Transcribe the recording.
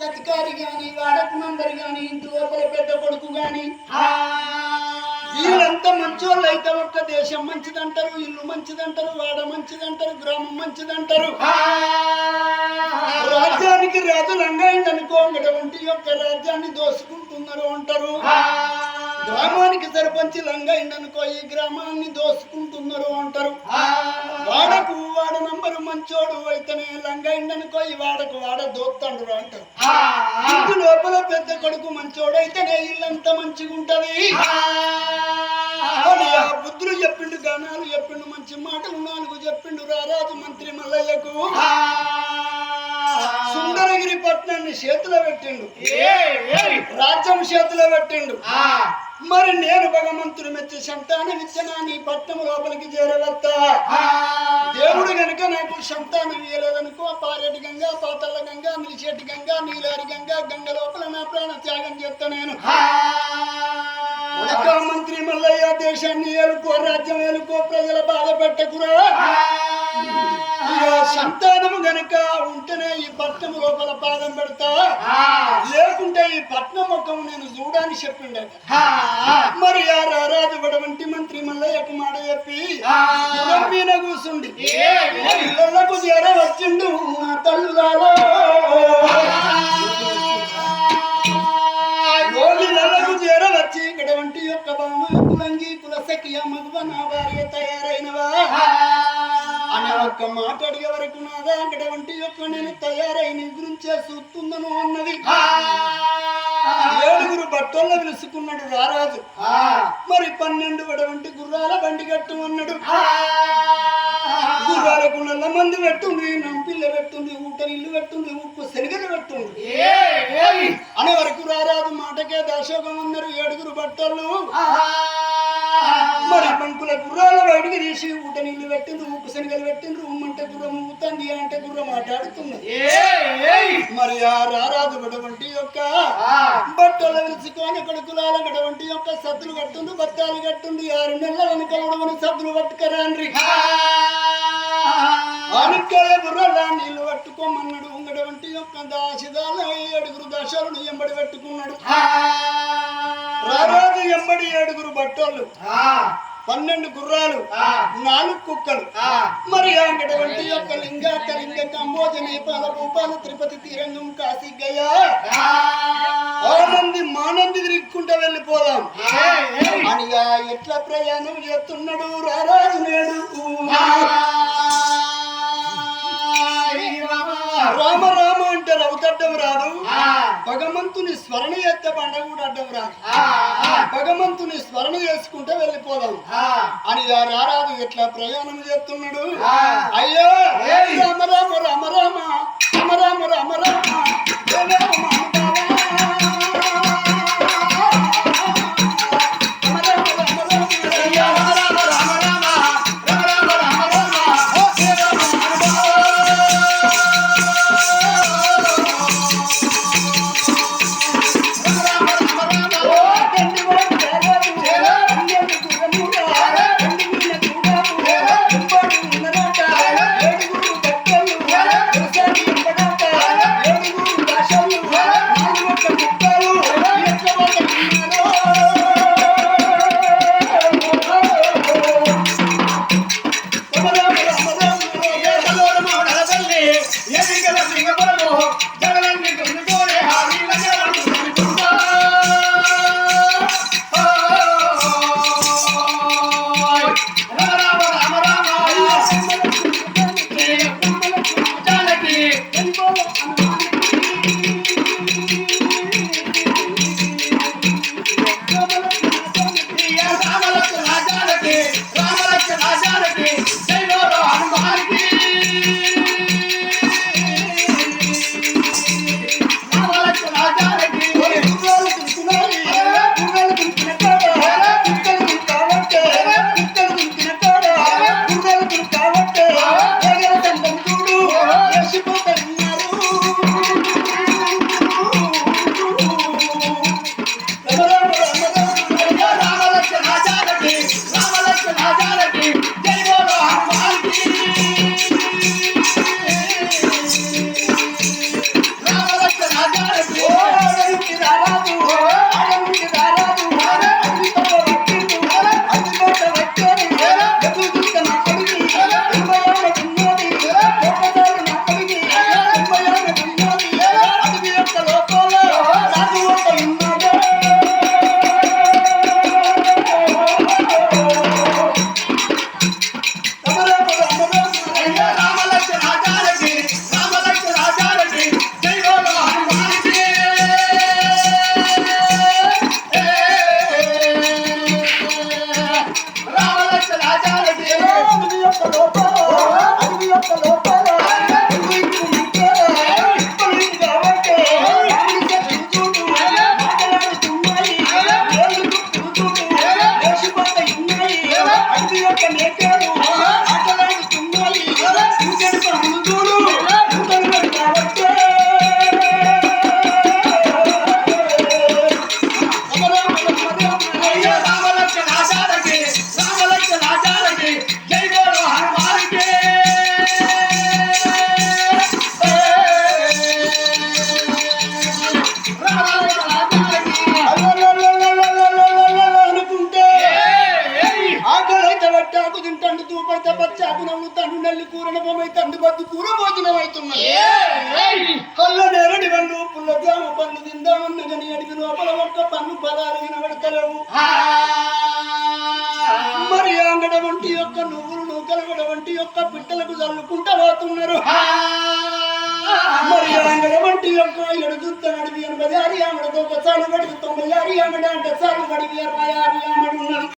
సతికారి గాని వాడకు నంబర్ గాని ఇంటి లోపల పెద్ద కొడుకు గాని. వీళ్ళంతా మంచోళ్ళు అయితే ఒక్క దేశం మంచిదంటారు ఇల్లు మంచిదంటారు వాడ మంచిదంటారు గ్రామం మంచిదంటారు. రాజ్యానికి రాజు లంగాయింది అనుకో వంటి యొక్క రాజ్యాన్ని దోసుకుంటున్నారు అంటారు. గ్రామానికి సర్పంచ్ అనుకో ఈ గ్రామాన్ని దోసుకుంటున్నారు అంటారు. వాడకు వాడ నంబరు మంచోడు అయితేనే లంగాయింది అనుకో ఈ వాడకు వాడ దోత్తండ్రు అంటారు. ఇంటి లోపల పెద్ద కొడుకు మంచోడు అయితేనే ఇల్లంతా మంచిగా ఉంటది. బుద్ధుడు చెప్పిండు గానాలు చెప్పిండు మంచి మాటలు నాలుగు చెప్పిండు రారాజు మంత్రి మల్లయ్యకు. సుందరగిరి పట్నాన్ని చేతిలో పెట్టిండు. రాజ్యం చేతిలో పెట్టిండు. మరి నేను భగవంతుడు మెచ్చి సంతానం ఇచ్చిన నీ పట్నం లోపలికి చేరవత్తా దేవుడు గనుక నాకు సంతానం ఇయ్యలేదనుకో పారేటి గంగా పాతల గంగా నిలిచేటి గంగా నీలారి గంగా గంగ లోపల నా ప్రాణ త్యాగం చేస్తా నేను. మంత్రి మల్లయ్య దేశాన్ని ఏలుకో రాజ్యం ఏలుకో ప్రజల బాధ పెట్టకురా. సంతానము గనుక ఉంటేనే ఈ పట్నం లోపల పాదం పెడతా. లేకుంటే ఈ పట్నం ముఖం నేను చూడని చెప్పిండట మరి ఆ రారాజు వడవంటి మంత్రి మల్లయ్యకు మాట చెప్పి మీద కూసుండి. ఇళ్ళకు చేర వచ్చిండు నా తల్లులాలో ఒక్క మాట అడిగే వరకు నాదా అక్కడ వంటి యొక్క నేను తయారై నీ గురించే చూస్తుందను అన్నది ఏడుగురు బట్టల్లో పిలుచుకున్నాడు రారాజు. మరి పన్నెండు వడవంటి గుర్రాల బండి కట్టు అన్నాడు. గుర్రాలకు నల్ల మంది పెట్టుంది నంపిల్ల పెట్టుంది ఊట ఇల్లు పెట్టుంది ఉప్పు శనగలు పెట్టుంది అనే వరకు రారాజు మాటకే దాశోకం అన్నారు ఏడుగురు బట్టలు గుర్రాల బయటికి తీసి ఊట నీళ్ళు పెట్టిండ్రు ఉప్పు శనగలు పెట్టిండ్రు ఉమ్మంటే గుర్రం ఊతంది అంటే గుర్రం మాట్లాడుతున్నది. మరి ఆ రారాజు గడవంటి యొక్క బట్టలు విరుచుకొని కొడుకులాల గడవంటి యొక్క సద్దులు కట్టుండు బత్తాలు కట్టుండి ఆరు నెలల వెనుక ఉడవని సద్దులు పట్టుకరాండ్రి. ఆనక్కాయ బుర్రలా నీళ్ళు పట్టుకోమన్నాడు ఉంగడవంటి యొక్క దాసిదాల ఏడుగురు దశలను ఎంబడి పెట్టుకున్నాడు. రారాజు ఎంబడి ఏడుగురు బట్టోళ్ళు. పన్నెండు గుర్రాలు నాలుగు కుక్కలు. మరి అంగడవంటి యొక్క లింగ కలింగ కంబోజ నేపాల భూపాల తిరుపతి తీరంగం కాశీ గయా. ఆనంది మానంది తిరుగుకుంటా వెళ్ళిపోదాం. అనిగా ఎట్లా ప్రయాణం చేస్తున్నాడు? రారాజు నేడు. రామ రామ. భగవంతుని స్మరణ చేస్తే బండ కూడా అడ్డం రాదు. భగవంతుని స్మరణ చేసుకుంటే వెళ్ళిపోదాం. అని ఆ రారాజు ఎట్లా ప్రయాణం చేస్తున్నాడు? అయ్యో రామ రామ రామ రామ. కూరన బొమ్మై తండ్రి బద్దు కూర భోజనం అవుతున్నది. కళ్ళ నేరడి వన్ను పుల్ల జామ పన్ను తిందామన్న గని అడిగి లోపల ఒక్క పన్ను పదాలు వినబడతలేవు. మరి అంగడ వంటి యొక్క నువ్వులు నూకలగడ వంటి యొక్క పిట్టలకు చల్లుకుంటా పోతున్నారు. మరి అంగడ వంటి యొక్క ఎడుగుత్త నడివి ఎనభై ఆరు ఆమెడతో ఒక చాలు గడివి తొంభై ఆరు ఆమెడ అంటే చాలు గడివి అరవై ఆరు ఆమెడు